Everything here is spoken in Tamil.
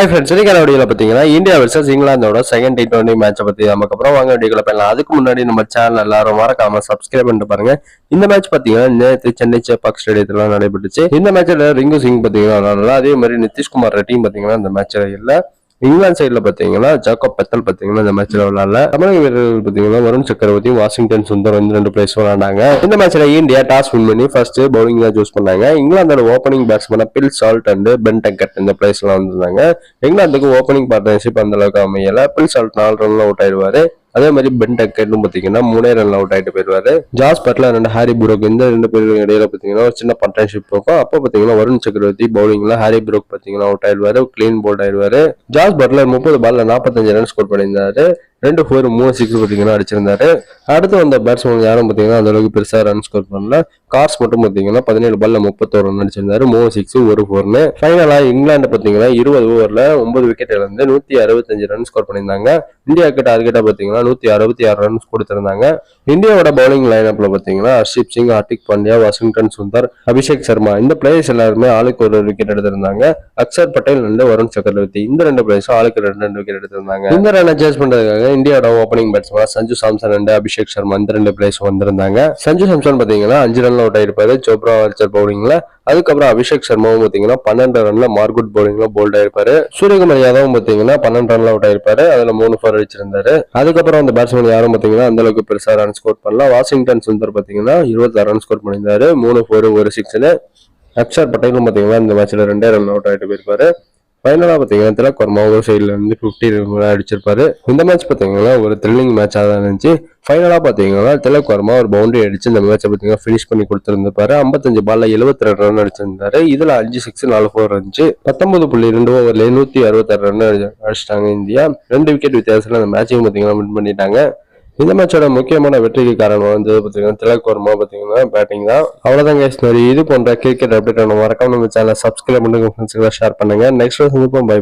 ஹாய் ஃப்ரெண்ட்ஸ் இன்னைக்கு வீடியோவில் பார்த்தீங்கன்னா இந்தியா வர்சஸ் இங்கிலாந்தோட செகண்ட் டி டுவெண்ட்டி மேட்சை பற்றி நமக்கு அப்புறம் வாங்க வீடியோக்குள்ள பண்ணலாம் அதுக்கு முன்னாடி நம்ம சேனல் எல்லாரும் மறக்காம சப்ஸ்கிரைப் பண்ணிட்டு பாருங்க. இந்த மேட்ச் பார்த்தீங்கன்னா நேற்று சென்னை சேப்பாக் ஸ்டேடியத்தில் நடைபெற்றுச்சு. இந்த மேட்ச்சில் ரிங்கு சிங் பார்த்தீங்கன்னா அதே மாதிரி நிதிஷ்குமார் டீம் பார்த்தீங்கன்னா இந்த மேட்ச்சில் இல்லை. இங்கிலாந்து சைடில் பார்த்தீங்கன்னா ஜாக்கப் பெத்தல் பார்த்தீங்கன்னா இந்த மேட்ச்ல விளாட்ல தமிழக வீரர்கள் பார்த்தீங்கன்னா வருண் சக்கரவர்த்தி வாஷிங்டன் சுந்தர் வந்து ரெண்டு பிளேஸ் விளாண்டாங்க இந்த மேட்ச்ல இந்தியா டாஸ் வின் பண்ணி ஃபர்ஸ்ட் பவுலிங் தான் சூஸ் பண்ணாங்க. இங்கிலாந்தோட opening batsman Phil Salt and Ben Duckett இந்த பிளேஸ்லாம் வந்திருந்தாங்க. இங்கிலாந்துக்கு ஓப்பனிங் பார்ட்னர்ஷிப் அந்த அளவுக்கு அமையல. பில் சால்ட் நாலு ரன்ல அவுட் ஆயிடுவாரு. அதே மாதிரி பென் டெக்கெட்னு பார்த்தீங்கன்னா மூணே ரன்ல அவுட் ஆகிட்டு போயிருவாரு. ஜாஸ் பட்லர் ரெண்டு ஹாரி புரோக் இந்த ரெண்டு பேருக்கு இடையில பார்த்தீங்கன்னா ஒரு சின்ன பார்ட்னர்ஷிப் இருக்கும். அப்போ பார்த்தீங்கன்னா வருண் சக்கரவர்த்தி பவுலிங்ல ஹாரி புரோக் பார்த்தீங்கன்னா அவுட் ஆயிடுவாரு கிளீன் போல்ட் ஆயிடுவாரு. ஜாஸ் பட்லர் முப்பது பால்ல நாற்பத்தஞ்சு ரன் ஸ்கோர் பண்ணியிருந்தாரு. ரெண்டு ஃபோர் மூணு சிக்ஸ் பார்த்தீங்கன்னா அடிச்சிருந்தாரு. அடுத்து வந்த பேட்ஸ்மேன் யாரும் பார்த்தீங்கன்னா அந்த அளவுக்கு ரன் ஸ்கோர் பண்ணல. கார்ஸ் மட்டும் பார்த்தீங்கன்னா பதினேழு பால்ல முப்பத்தோரு ரன் அடிச்சிருந்தாரு. மூணு சிக்ஸ் ஒரு ஃபோர்னு ஃபைனலாக இங்கிலாந்து பார்த்தீங்கன்னா இருபது ஓவரில் ஒன்பது விக்கெட் இழந்து நூற்றி அறுபத்தஞ்சு ரன் ஸ்கோர் பண்ணியிருந்தாங்க. இந்தியாவுக்கு அதுக்கிட்ட பார்த்தீங்கன்னா நூற்றி அறுபத்தி ஆறு ரன்ஸ் கொடுத்துருந்தாங்க இந்தியாவோட பவுலிங் லைனப்பில் பார்த்தீங்கன்னா ஹர்ஷிப் சிங் ஹார்திக் பாண்டியா வாஷிங்டன் சுந்தர் அபிஷேக் சர்மா. இந்த பிளேயர்ஸ் எல்லாருமே ஆளுக்கு ஒரு விக்கெட் எடுத்திருந்தாங்க. அக்ஷர் பட்டேல் ரெண்டு வருண் சக்கரவர்த்தி. இந்த ரெண்டு பிளேயர்ஸும் ஆளுக்கு ரெண்டு ரெண்டு விக்கெட் எடுத்திருந்தாங்க. இந்த ரன் அட்ஜஸ்ட் பண்றதுக்காக இந்தியாவோட ஓப்பனிங் பேட்ஸ்மேன் சஞ்சு சாம்சன் ரெண்டு அபிஷேக் சர்மா இந்த ரெண்டு பிளேயர்ஸ் வந்திருந்தாங்க. சஞ்சு சாம்சன் பாத்தீங்கன்னா அஞ்சு ரன்ல அவுட் ஆயிருப்பாரு சோப்ரா ஆர்ச்சர் பவுலிங்ல அதுக்கப்புறம் அபிஷேக் சர்மாவும் பாத்தீங்கன்னா பன்னெண்டு ரன்ல மார்குட் பவுலிங்ல போல்ட் ஆயிருப்பாரு. சூரியகுமார் யாதவும் பாத்தீங்கன்னா பன்னெண்டு ரன்ல அவுட் ஆயிருப்பாரு. அதுல மூணு ஃபோர் அடிச்சிருந்தாரு. அதுக்கப்புறம் அந்த பேட்ஸ்மேன் யாரும் பாத்தீங்கன்னா அந்த அளவுக்கு பெருசா ரன் ஸ்கோர் பண்ணல. வாஷிங்டன் சுந்தர் பாத்தீங்கன்னா இருபத்தாறு ரன் ஸ்கோர் பண்ணியிருந்தாரு. மூணு ஃபோர் ஒரு சிக்ஸ்னு அக்ஷர் பட்டேலும் பாத்தீங்கன்னா இந்த மேட்ச்ல ரெண்டே ரன் அவுட் ஆயிட்டு போயிருப்பாரு. ஃபைனலாக பார்த்தீங்கன்னா திலக்கர்மா ஒரு சைடில் இருந்து ஃபிஃப்டி அடிச்சிருப்பாரு. இந்த மேட்ச் பார்த்தீங்கன்னா ஒரு த்ரில்லிங் மேட்சாக தான் இருந்துச்சு. ஃபைனலாக பார்த்தீங்கன்னா திலக் ஒரு பவுண்டரி அடிச்சு இந்த மேட்ச்சை பார்த்தீங்கன்னா ஃபினிஷ் பண்ணி கொடுத்துருந்துப்பாரு ஐம்பத்தஞ்சு பால்ல எழுபத்தி ரெண்டு ரன் அடிச்சிருந்தாரு. இதில் அஞ்சு சிக்ஸ் நாலு ஃபோர் இருந்துச்சு. பத்தொன்பது புள்ளி ரெண்டு ஓவர்ல நூற்றி அறுபத்தாறு ரன் அடிச்சிட்டாங்க இந்தியா. ரெண்டு விக்கெட் வித்தியாசத்தில் அந்த மேட்சையும் பார்த்தீங்கன்னா வின் பண்ணிட்டாங்க. இந்த மேட்சோட முக்கியமான வெற்றிக்கு காரணம் வந்து பார்த்தீங்கன்னா திலக் வர்மா பார்த்தீங்கன்னா பேட்டிங் தான். அவ்வளோதான் கேஸ் மாதிரி இது போன்ற கிரிக்கெட் அப்டேட் மறக்காம நம்ம சேனலை சப்ஸ்கிரைப் பண்ணுங்க ஃப்ரெண்ட்ஸ்க்கு ஷேர் பண்ணுங்க. நெக்ஸ்ட் வந்து பை பை